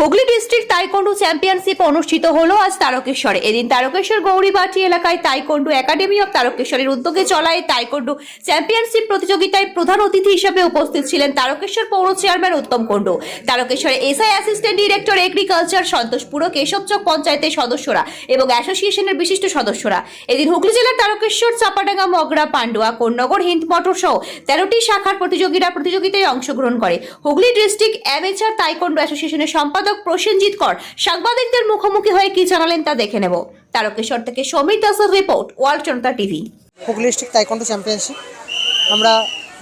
Hooghly district তাইকন্ডু championship অনুষ্ঠিত হলো আজ তারকেশ্বরে। এদিন তারকেশ্বর গৌরীবাটি এলাকায় তাইকন্ডু একাডেমি অফ তারকেশ্বরের উদ্যোগে চলা এই তাইকন্ডু চ্যাম্পিয়নশিপ প্রতিযোগিতায় প্রধান অতিথি হিসেবে উপস্থিত ছিলেন তারকেশ্বর পৌর chairman Uttam Kundu. তারকেশ্বরে SI assistant director agriculture Santoshpur ও কেশবচক পঞ্চায়েতের সদস্যরা এবং অ্যাসোসিয়েশনের বিশিষ্ট সদস্যরা। এদিন হুগলি জেলার তারকেশ্বর, চাপাডাঙ্গা, মগরা, পান্ডুয়া, কোন্নগর হিন্দমটর সহ তেরোটি শাখার প্রতিযোগীরা প্রতিযোগিতায় অংশগ্রহণ করে। হুগলি ডিস্ট্রিক্ট অ্যামেচার তাইকন্ডু অ্যাসোসিয়েশনের সম্পাদক প্রসেনজিৎ কর সাংবাদিকদের মুখোমুখি হয়ে কি জানালেন তা দেখে নেব। তারকেশ্বর থেকে সমীর দাসের report world Janata TV. Hooghly district taekwondo championship. আমরা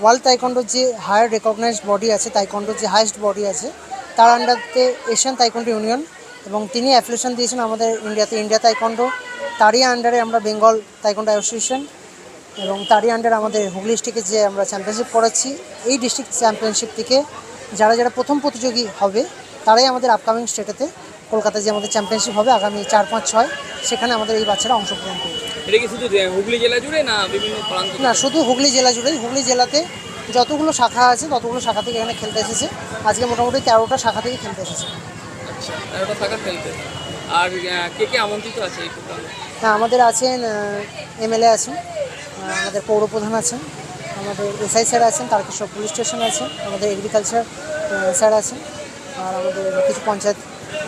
ওয়ার্ল্ড তাইকন্ডোর যে হায়ার রেকগনাইজড বডি আছে, তাইকন্ডোর যে হাইয়েস্ট বডি আছে, তার আন্ডারতে এশিয়ান তাইকন্ডো ইউনিয়ন এবং তিনি অ্যাফিলিয়েশন দিয়েছেন আমাদের ইন্ডিয়াতে। ইন্ডিয়া তাইকন্ডো, তারই আন্ডারে আমরা বেঙ্গল তাইকন্ডো অ্যাসোসিয়েশন এবং তারই আন্ডারে আমাদের হুগলি ডিস্ট্রিক্টে যে আমরা চ্যাম্পিয়নশিপ করাচ্ছি, এই ডিস্ট্রিক্ট চ্যাম্পিয়নশিপ থেকে যারা যারা প্রথম প্রতিযোগী হবে তারাই আমাদের আপকামিং স্টেটেতে কলকাতায় যে আমাদের চ্যাম্পিয়নশিপ হবে আগামী চার পাঁচ ছয় সেখানে আমাদের এই বাচ্চারা অংশগ্রহণ করবে। এটা কি শুধু হুগলি জেলা জুড়ে না বিভিন্ন প্রান্ত না শুধু হুগলি জেলা জুড়েই হুগলি জেলাতে যতগুলো শাখা আছে ততগুলো শাখা থেকে এখানে খেলতে এসেছে। আজকে মোটামুটি তেরোটা শাখা থেকে খেলতে এসেছে। আচ্ছা তেরোটা থাকা খেলতে। আর কে কে আমন্ত্রিত আছে এই প্রোগ্রামে? হ্যাঁ আমাদের আছেন এমএলএ আছেন আমাদের পৌরপ্রধান আছেন আমাদের এসআই স্যার আছেন তারকেশ্বর পুলিশ স্টেশন আছেন আমাদের এগ্রিকালচার স্যার আছেন। আর আমাদের কিছু পঞ্চায়েত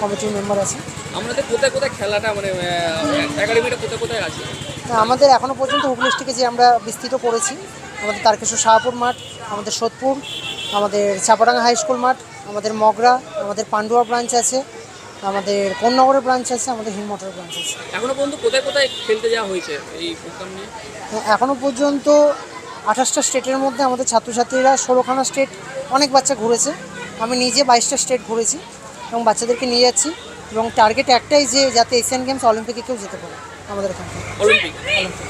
কমিটির মেম্বার আছে। আমাদের কোথায় কোথায় খেলাটা মানে একাডেমিটা কোথায় কোথায় আছে? আমাদের এখনও পর্যন্ত হুগলি ডিস্ট্রিক্টে যে আমরা বিস্তৃত করেছি আমাদের তারকেশ্বর শাহপুর মাঠ আমাদের সোদপুর আমাদের চাপাডাঙ্গা হাই স্কুল মাঠ আমাদের মগরা আমাদের পান্ডুয়া ব্রাঞ্চ আছে আমাদের কোন্নগরের ব্রাঞ্চ আছে আমাদের হিমমটর ব্রাঞ্চ আছে। এখনও পর্যন্ত কোথায় কোথায় খেলতে যাওয়া হয়েছে এই প্রোগ্রাম নিয়ে? হ্যাঁ, এখনও পর্যন্ত আঠাশটা স্টেটের মধ্যে আমাদের ছাত্রছাত্রীরা ষোলোখানা স্টেট অনেক বাচ্চা ঘুরেছে। আমি নিজে বাইশটা স্টেট ঘুরেছি এবং বাচ্চাদেরকে নিয়ে যাচ্ছি এবং টার্গেট একটাই যে যাতে এশিয়ান গেমস অলিম্পিকে কেউ যেতে পারে আমাদের এখান থেকে। অলিম্পিক অলিম্পিক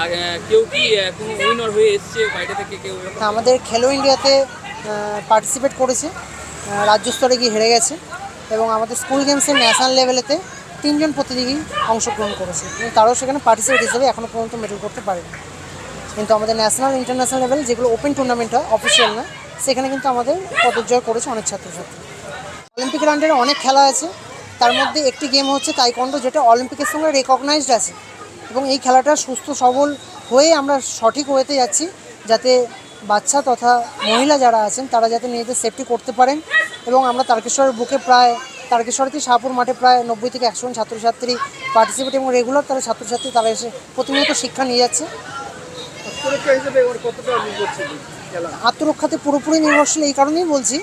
আর কেউ কি কোনো উইনার হয়ে এসছে বাইরে থেকে কেউ আমাদের খেলো ইন্ডিয়াতে পার্টিসিপেট করেছে রাজ্য স্তরে গিয়ে হেরে গেছে এবং আমাদের স্কুল গেমসের ন্যাশনাল লেভেলেতে তিনজন প্রতিযোগী অংশগ্রহণ করেছে। এবং তারাও সেখানে পার্টিসিপেট হিসেবে এখনও পর্যন্ত মেডেল করতে পারেনি। কিন্তু আমাদের ন্যাশনাল ইন্টারন্যাশনাল লেভেল যেগুলো ওপেন টুর্নামেন্ট হয় অফিসিয়াল না সেখানে কিন্তু আমাদের পদকজয় করেছে অনেক ছাত্রছাত্রী। অলিম্পিকের আন্ডারে অনেক খেলা আছে। তার মধ্যে একটি গেম হচ্ছে তাইকন্ডো যেটা অলিম্পিকের সঙ্গে রেকগনাইজড আছে। এবং এই খেলাটা সুস্থ, সবল হয়ে আমরা সঠিক হয়েতে যাচ্ছি, যাতে বাচ্চা তথা মহিলা যারা আছেন, তারা যাতে নিজেদের সেফটি করতে পারেন। এবং আমরা তারকেশ্বরের বুকে প্রায় তারকেশ্বর থেকে শাহপুর মাঠে প্রায় নব্বই থেকে একশো জন ছাত্রছাত্রী পার্টিসিপেট এবং রেগুলার তারা ছাত্রছাত্রী, তারা এসে প্রতিনিয়ত শিক্ষা নিয়ে যাচ্ছে। আত্মরক্ষাতে পুরোপুরি নির্ভরশীল এই কারণেই বলছি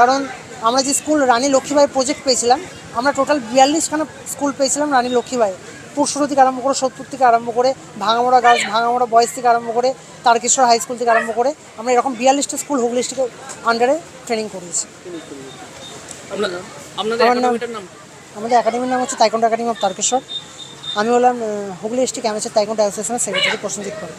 কারণ আমরা যে স্কুল রানী লক্ষ্মীবাই প্রজেক্ট পেয়েছিলাম আমরা টোটাল বিয়াল্লিশখানা স্কুল পেয়েছিলাম রানী লক্ষ্মীবাই পুরসুর থেকে আরম্ভ করে সোদপুর থেকে আরম্ভ করে ভাঙামোড়া গার্লস ভাঙামোড়া বয়েজ থেকে আরম্ভ করে তারকেশ্বর হাই স্কুল থেকে আরম্ভ করে আমরা এরকম বিয়াল্লিশটা স্কুল হুগলি ডিস্ট্রিক্টের আন্ডারে ট্রেনিং করিয়েছি। আমাদের একাডেমির নাম হচ্ছে তাইকন্ড একাডেমি অফ তারকেশ্বর আমি হলাম হুগলি ডিস্ট্রিক্ট অ্যামেচার তাইকন্ড অ্যাসোসিয়েশনের সেক্রেটারি প্রসেনজিৎ কর